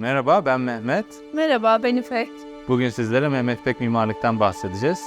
Merhaba ben Mehmet. Merhaba, ben İpek. Bugün sizlere Mehmet Pek Mimarlık'tan bahsedeceğiz.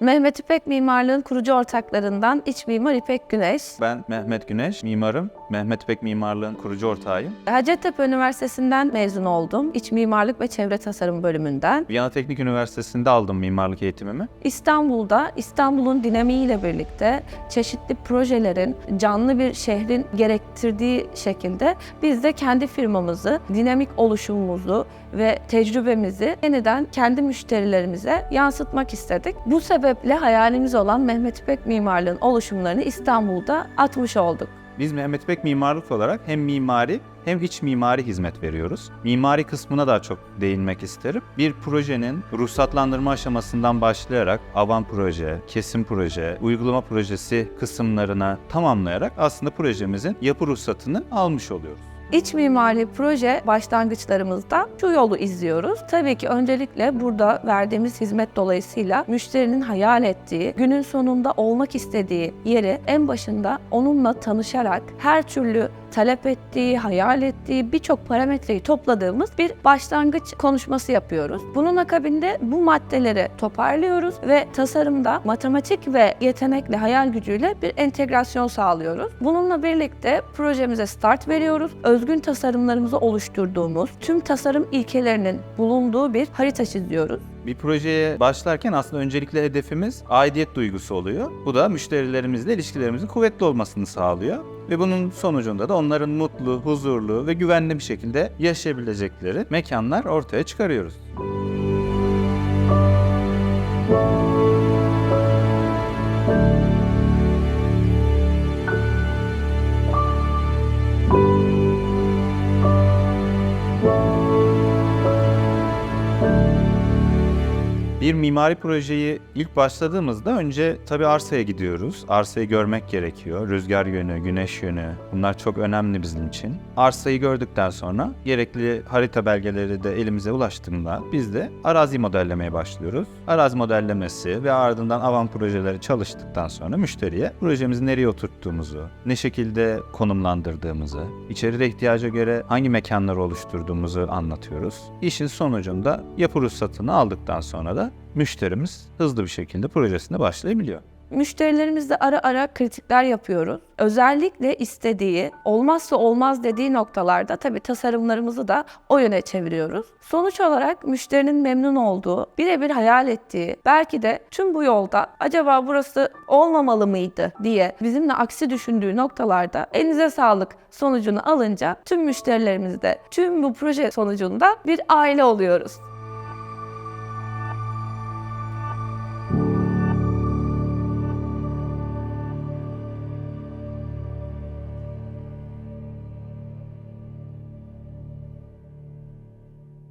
Mehmet İpek Mimarlığın kurucu ortaklarından iç mimar İpek Güneş. Ben Mehmet Güneş, mimarım. Mehmet Pek Mimarlığın kurucu ortağıyım. Hacettepe Üniversitesi'nden mezun oldum. İç mimarlık ve çevre tasarım bölümünden. Viyana Teknik Üniversitesi'nde aldım mimarlık eğitimimi. İstanbul'da İstanbul'un dinamiğiyle birlikte çeşitli projelerin canlı bir şehrin gerektirdiği şekilde biz de kendi firmamızı, dinamik oluşumumuzu ve tecrübemizi yeniden kendi müşterilerimize yansıtmak istedik. Bu sebeple hayalimiz olan Mehmet İpek Mimarlığın oluşumlarını İstanbul'da atmış olduk. Biz Mehmet Pek Mimarlık olarak hem mimari hem iç mimari hizmet veriyoruz. Mimari kısmına daha çok değinmek isterim. Bir projenin ruhsatlandırma aşamasından başlayarak avan proje, kesim proje, uygulama projesi kısımlarına tamamlayarak aslında projemizin yapı ruhsatını almış oluyoruz. İç mimari proje başlangıçlarımızda şu yolu izliyoruz. Tabii ki öncelikle burada verdiğimiz hizmet dolayısıyla müşterinin hayal ettiği, günün sonunda olmak istediği yeri en başında onunla tanışarak her türlü talep ettiği, hayal ettiği birçok parametreyi topladığımız bir başlangıç konuşması yapıyoruz. Bunun akabinde bu maddeleri toparlıyoruz ve tasarımda matematik ve yetenekle, hayal gücüyle bir entegrasyon sağlıyoruz. Bununla birlikte projemize start veriyoruz. Özgün tasarımlarımızı oluşturduğumuz, tüm tasarım ilkelerinin bulunduğu bir harita çiziyoruz. Bir projeye başlarken aslında öncelikle hedefimiz aidiyet duygusu oluyor. Bu da müşterilerimizle ilişkilerimizin kuvvetli olmasını sağlıyor. Ve bunun sonucunda da onların mutlu, huzurlu ve güvenli bir şekilde yaşayabilecekleri mekanlar ortaya çıkarıyoruz. Bir mimari projeyi ilk başladığımızda önce tabii arsaya gidiyoruz. Arsayı görmek gerekiyor. Rüzgar yönü, güneş yönü bunlar çok önemli bizim için. Arsayı gördükten sonra gerekli harita belgeleri de elimize ulaştığında biz de arazi modellemeye başlıyoruz. Arazi modellemesi ve ardından avan projeleri çalıştıktan sonra müşteriye projemizi nereye oturttuğumuzu, ne şekilde konumlandırdığımızı, içeride ihtiyaca göre hangi mekanları oluşturduğumuzu anlatıyoruz. İşin sonucunda yapı ruhsatını aldıktan sonra da müşterimiz hızlı bir şekilde projesine başlayabiliyor. Müşterilerimizle ara ara kritikler yapıyoruz. Özellikle istediği, olmazsa olmaz dediği noktalarda tabii tasarımlarımızı da o yöne çeviriyoruz. Sonuç olarak müşterinin memnun olduğu, birebir hayal ettiği, belki de tüm bu yolda acaba burası olmamalı mıydı diye bizimle aksi düşündüğü noktalarda elinize sağlık sonucunu alınca tüm müşterilerimizde, tüm bu proje sonucunda bir aile oluyoruz.